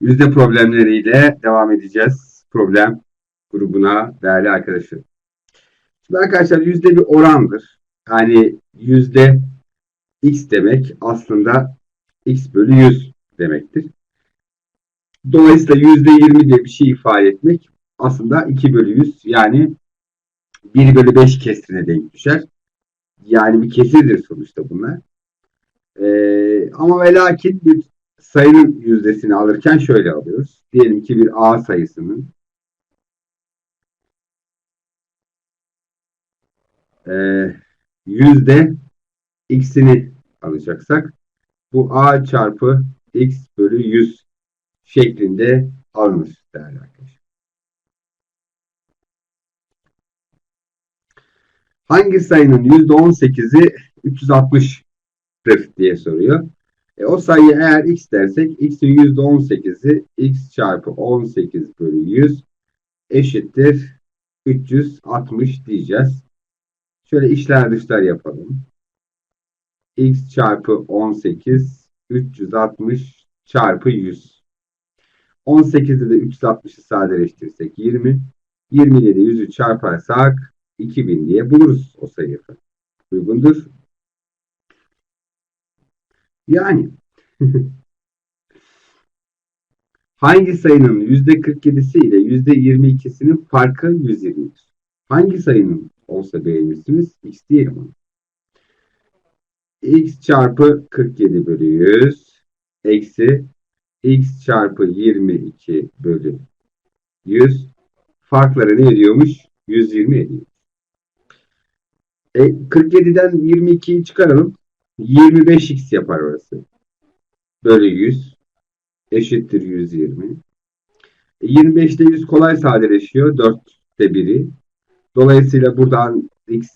Yüzde problemleriyle devam edeceğiz. Problem grubuna değerli arkadaşlar. Şimdi arkadaşlar yüzde bir orandır. Yani yüzde x demek aslında x bölü 100 demektir. Dolayısıyla yüzde 20 diye bir şey ifade etmek aslında 2 bölü 100 yani 1 bölü 5 kesrine denk düşer. Yani bir kesirdir sonuçta bunlar. Ee, ama ve lakin bir sayının yüzdesini alırken şöyle alıyoruz. Diyelim ki bir A sayısının e, yüzde x'ini alacaksak bu A çarpı x bölü 100 şeklinde alınır değerli arkadaşlar. Hangi sayının %18'i 360'tır diye soruyor. E, o sayı eğer x dersek x'in %18'i x çarpı 18 bölü 100 eşittir 360 diyeceğiz. Şöyle işler dışlar yapalım. x çarpı 18 360 çarpı 100. 18'de de 360'ı sadeleştirirsek 20. 20 ile de 100'ü çarparsak 2000 diye buluruz o sayıyı. Uygundur. Yani hangi sayının %47'si ile %22'sinin farkı 120'dir? Hangi sayının olsa beğenirsiniz? X diyelim onu. X çarpı 47 bölü 100 eksi X çarpı 22 bölü 100 farkları ne ediyormuş? 120 ediyor. E, 47'den 22'yi çıkaralım. 25x yapar orası. Bölü 100 eşittir 120. E, 25'te 100 kolay sadeleşiyor. 4'te 1'i. Dolayısıyla buradan x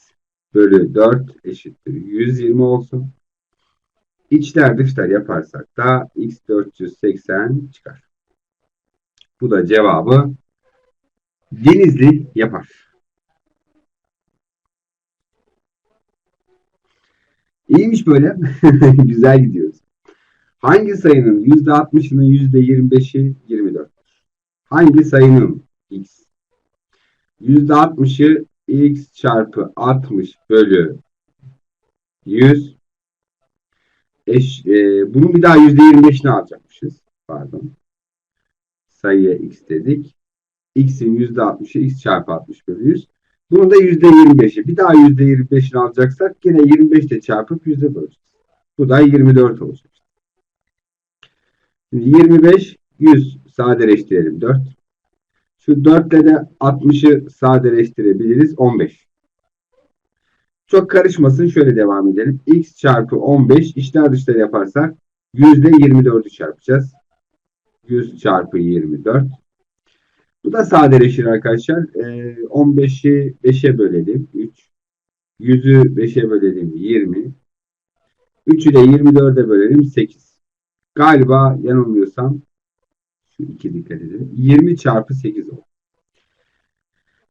bölü 4 eşittir 120 olsun. İçler dışlar yaparsak da x 480 çıkar. Bu da cevabı Denizli yapar. İyiymiş böyle. Güzel gidiyoruz. Hangi sayının %60'ının %25'i 24? Hangi sayının x? %60'ı x çarpı 60 bölü 100 eş, e, bunun bir daha %25'ini alacakmışız. Pardon. Sayıya x dedik. x'in %60'ı x çarpı 60 bölü 100. Bunun da %25'i. Bir daha %25'ini alacaksak yine 25 ile çarpıp yüzde böleceğiz. Bu da 24 olacak. Şimdi 25, 100 sadeleştirelim 4. Şu 4 ile de 60'ı sadeleştirebiliriz 15. Çok karışmasın şöyle devam edelim. x çarpı 15 içler dışlar yaparsak %24'ü çarpacağız. 100 çarpı 24. Bu da sadeleşir arkadaşlar. Ee, 15'i 5'e bölelim. 3. 100'ü 5'e bölelim. 20. 3'ü de 24'e bölelim. 8. Galiba yanılmıyorsam şu 2 dikkat edelim. 20 çarpı 8 olur.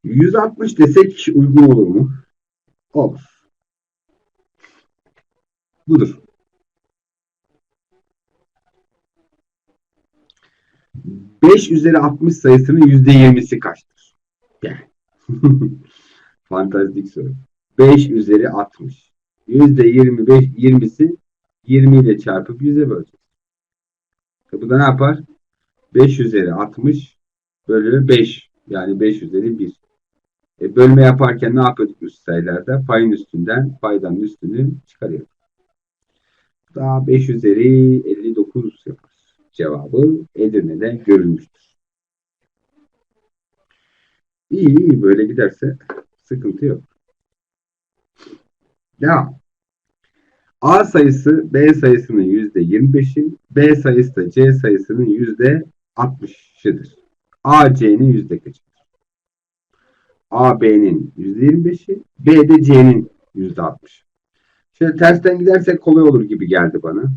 160 desek uygun olur mu? Olur. Budur. 5 üzeri 60 sayısının %20'si kaçtır? Yani. Fantastik soru. 5 üzeri 60. %25 20'si 20 ile çarpıp 100'e böleceğiz. E bu da ne yapar? 5 üzeri 60 bölü 5. Yani 5 üzeri 1. E bölme yaparken ne yapıyorduk üst sayılarda? Payın üstünden paydanın üstünü çıkarıyorduk. Daha 5 üzeri 59 yapar cevabı Edirne'de görülmüştür. İyi iyi böyle giderse sıkıntı yok. Ya A sayısı B sayısının yüzde 25'i, B sayısı da C sayısının yüzde 60'ıdır. A C'nin yüzde kaçıdır? A B'nin yüzde 25'i, B de C'nin yüzde 60'ı. Şöyle tersten gidersek kolay olur gibi geldi bana.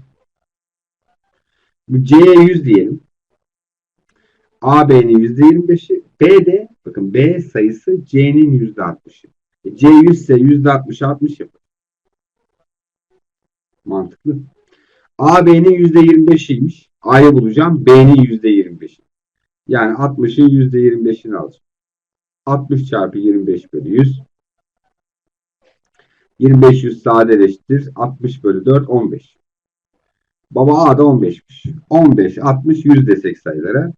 Bu C'ye 100 diyelim. AB'nin %25'i. B de bakın B sayısı C'nin %60'ı. E, C 100 ise %60'ı 60 yapar. Mantıklı. AB'nin %25'iymiş. A'yı bulacağım. B'nin %25'i. Yani 60'ın %25'ini alacağım. 60 çarpı 25 bölü 100. 25 100 sadeleştir. 60 bölü 4 15. Baba A da 15'miş. 15, 60, 100 desek sayılara.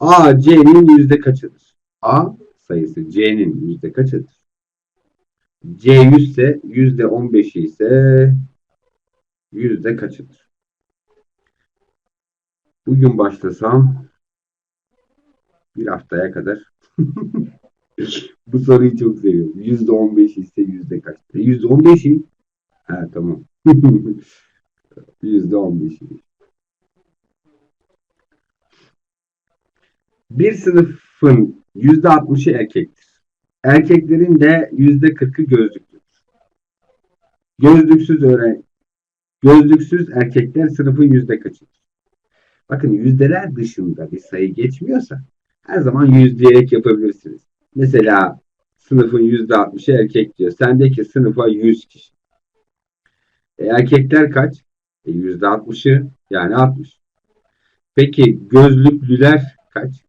A C'nin yüzde kaçıdır? A sayısı C'nin yüzde kaçıdır? C 100 ise yüzde 15'i ise yüzde kaçıdır? Bugün başlasam bir haftaya kadar bu soruyu çok seviyorum. Yüzde 15 ise yüzde kaçtır? Yüzde 15'i? Ha tamam. Yüzde 15'i. Bir sınıfın yüzde 60'ı erkektir. Erkeklerin de yüzde 40'ı gözlüklüdür. Gözlüksüz öğren gözlüksüz erkekler sınıfın yüzde kaçıdır? Bakın yüzdeler dışında bir sayı geçmiyorsa her zaman yüz diyerek yapabilirsiniz. Mesela sınıfın yüzde 60'ı erkek diyor. Sendeki sınıfa 100 kişi. E, erkekler kaç? E, yüzde 60'ı yani 60. Peki gözlüklüler kaç?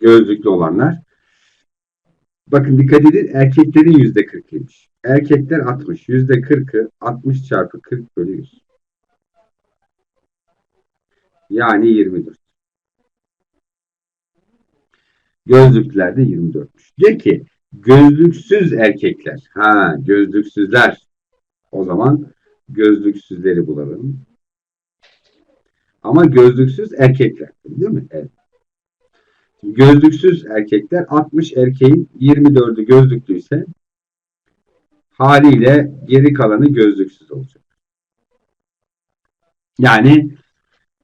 Gözlüklü olanlar. Bakın dikkat edin erkeklerin yüzde 40'ıymış. Erkekler 60. Yüzde 40'ı 60 çarpı 40 bölü 100. Yani 24. Gözlüklüler de 24'müş. Diyor ki gözlüksüz erkekler. Ha gözlüksüzler. O zaman gözlüksüzleri bulalım. Ama gözlüksüz erkekler. Değil mi? Evet. Gözlüksüz erkekler 60 erkeğin 24'ü gözlüklüyse haliyle geri kalanı gözlüksüz olacak. Yani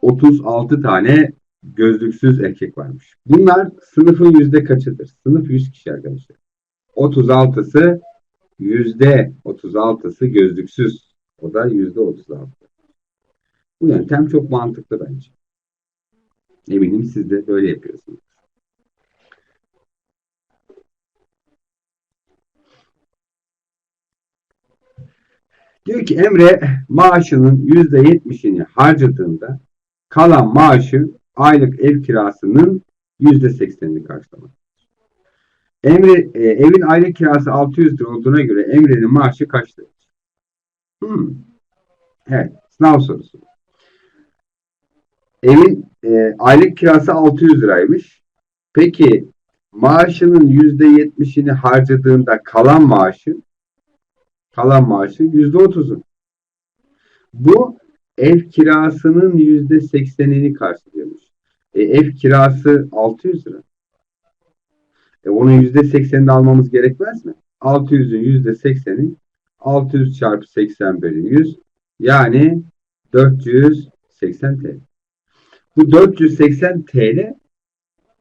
36 tane gözlüksüz erkek varmış. Bunlar sınıfın yüzde kaçıdır? Sınıf 100 kişi arkadaşlar. 36'sı yüzde 36'sı gözlüksüz. O da yüzde 36. Bu yöntem çok mantıklı bence. Eminim siz de böyle yapıyorsunuz. Diyor ki Emre maaşının yüzde yetmişini harcadığında kalan maaşı aylık ev kirasının yüzde seksenini karşılamak. Emre, e, evin aylık kirası 600 lira olduğuna göre Emre'nin maaşı kaç lira? Hmm. Evet, sınav sorusu. Evin e, aylık kirası 600 liraymış. Peki maaşının yüzde yetmişini harcadığında kalan maaşı kalan maaşı yüzde otuzu. Bu ev kirasının yüzde seksenini karşılıyormuş. E, ev kirası 600 lira. E, onun yüzde seksenini almamız gerekmez mi? 600'ün yüzde sekseni 600 çarpı 80 bölü 100 yani 480 TL. Bu 480 TL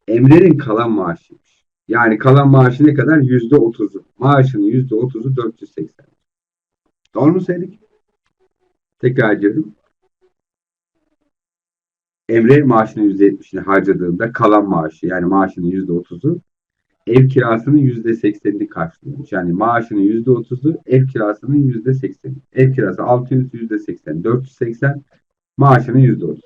Emre'nin kalan maaşıymış. Yani kalan maaşı ne kadar? Yüzde 30'u. Maaşının yüzde 30'u 480. Doğru mu söyledik? Tekrar ediyorum. Emre maaşının %70'ini harcadığında kalan maaşı yani maaşının %30'u ev kirasının %80'ini karşılıyormuş. Yani maaşının %30'u ev kirasının %80'i. Ev kirası 600 %80 480 maaşının %30.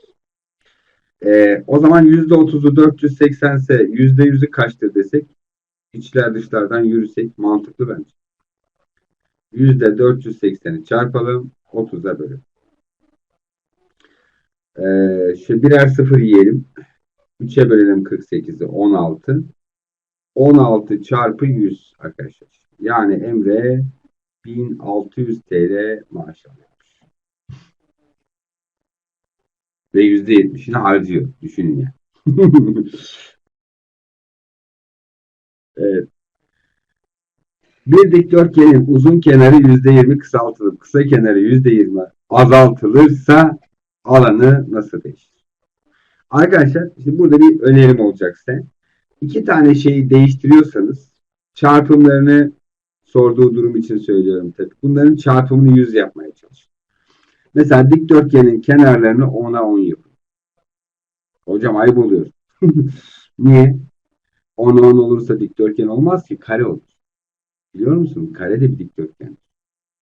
Ee, o zaman %30'u 480 ise %100'ü kaçtır desek içler dışlardan yürüsek mantıklı bence. %480'i çarpalım 30'a bölü. Ee, şimdi birer sıfır yiyelim. 3'e bölelim 48'i 16. 16 çarpı 100 arkadaşlar. Yani Emre 1600 TL maaş alıyormuş. Ve %70'ini harcıyor. Düşünün ya. evet. Bir dikdörtgenin uzun kenarı %20 kısaltılıp kısa kenarı %20 azaltılırsa alanı nasıl değişir? Arkadaşlar işte burada bir önerim olacak size. İki tane şeyi değiştiriyorsanız çarpımlarını sorduğu durum için söylüyorum tabii. Bunların çarpımını 100 yapmaya çalışın. Mesela dikdörtgenin kenarlarını 10'a 10 yapın. Hocam ayıp oluyor. Niye? 10'a 10 olursa dikdörtgen olmaz ki kare olur. Biliyor musun? Kare de bir dikdörtgen.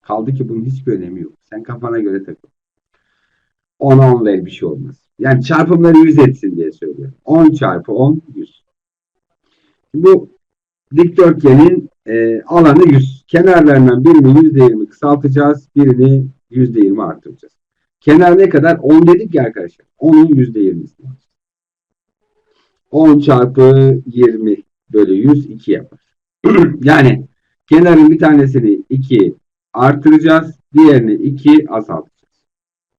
Kaldı ki bunun hiçbir önemi yok. Sen kafana göre takıl. 10'a 10 ver bir şey olmaz. Yani çarpımları 100 etsin diye söylüyorum. 10 çarpı 10 100. Bu dikdörtgenin e, alanı 100. Kenarlarından birini %20 kısaltacağız. Birini %20 artıracağız. Kenar ne kadar? 10 dedik ya arkadaşlar. 10'un %20'sini alacağız. 10 çarpı 20 bölü 100 2 yapar. yani kenarın bir tanesini 2 artıracağız. Diğerini 2 azaltacağız.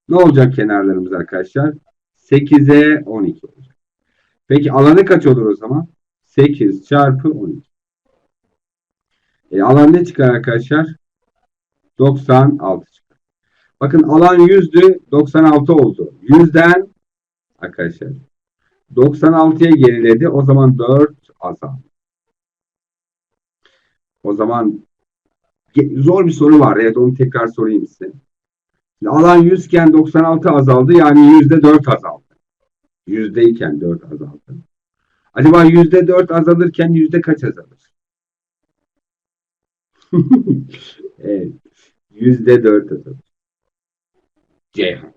Ne olacak kenarlarımız arkadaşlar? 8'e 12 olacak. Peki alanı kaç olur o zaman? 8 çarpı 12. E, alan ne çıkar arkadaşlar? 96 çıkar. Bakın alan 100'dü 96 oldu. 100'den arkadaşlar 96'ya geriledi. O zaman 4 azaldı. O zaman zor bir soru var. Evet onu tekrar sorayım size. Şimdi alan 100 iken 96 azaldı. Yani %4 azaldı. Yüzdeyken 4 azaldı. Acaba %4 azalırken yüzde kaç azalır? evet. %4 azalır. Ceyhan.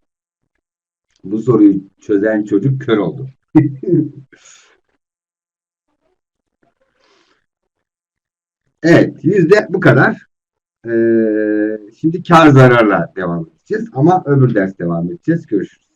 Bu soruyu çözen çocuk kör oldu. evet. Yüzde bu kadar. Ee, şimdi kar zararla devam edeceğiz. Ama öbür ders devam edeceğiz. Görüşürüz.